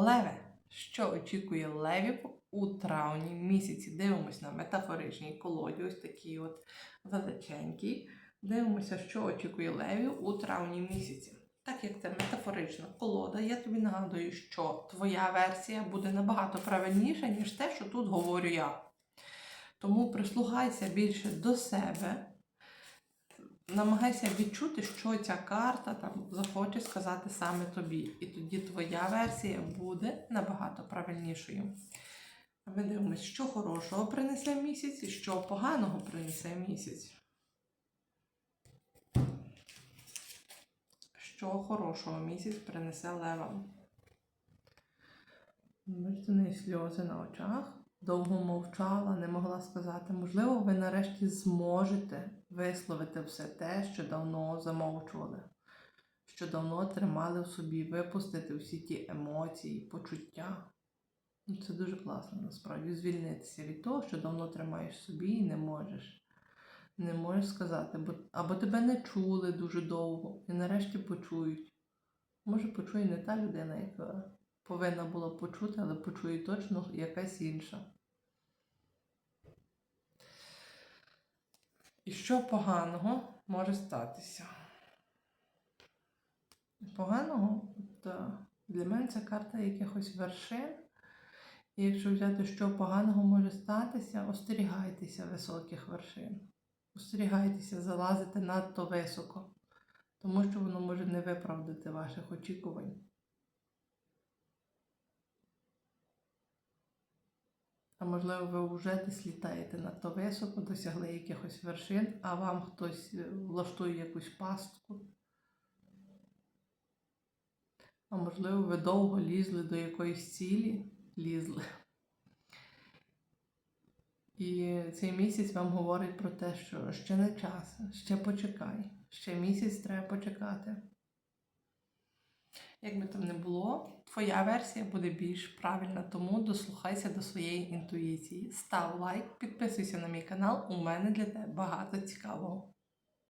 Леве, що очікує левів у травні місяці? Дивимось на метафоричній колоді, ось такий от величенький. Дивимося, що очікує левів у травні місяці. Так як це метафорична колода, я тобі нагадую, що твоя версія буде набагато правильніша, ніж те, що тут говорю я. Тому прислухайся більше до себе, намагайся відчути, що ця карта там захоче сказати саме тобі. І тоді твоя версія буде набагато правильнішою. Ми дивимося, що хорошого принесе місяць і що поганого принесе місяць. Що хорошого місяць принесе левам. Бачите, неї сльози на очах. Довго мовчала, не могла сказати. Можливо, ви нарешті зможете висловити все те, що давно замовчували, що давно тримали в собі, випустити всі ті емоції, почуття. Ну, Це дуже класно насправді звільнитися від того, що давно тримаєш собі і не можеш. Не можеш сказати, бо або тебе не чули дуже довго і нарешті почують. Може, почує не та людина, яка повинна була почути, але почує точно якась інша. І що поганого може статися? Поганого, то для мене це карта якихось вершин. І якщо взяти, що поганого може статися, остерігайтеся високих вершин. Остерігайтеся залазити надто високо, тому що воно може не виправдати ваших очікувань. А можливо, ви вже десь літаєте надто високо, досягли якихось вершин, а вам хтось е, влаштує якусь пастку. А можливо, ви довго лізли до якоїсь цілі, лізли. І цей місяць вам говорить про те, що ще не час, ще почекай, ще місяць треба почекати. Як би там не було, твоя версія буде більш правильна, тому дослухайся до своєї інтуїції. Став лайк, підписуйся на мій канал, у мене для тебе багато цікавого.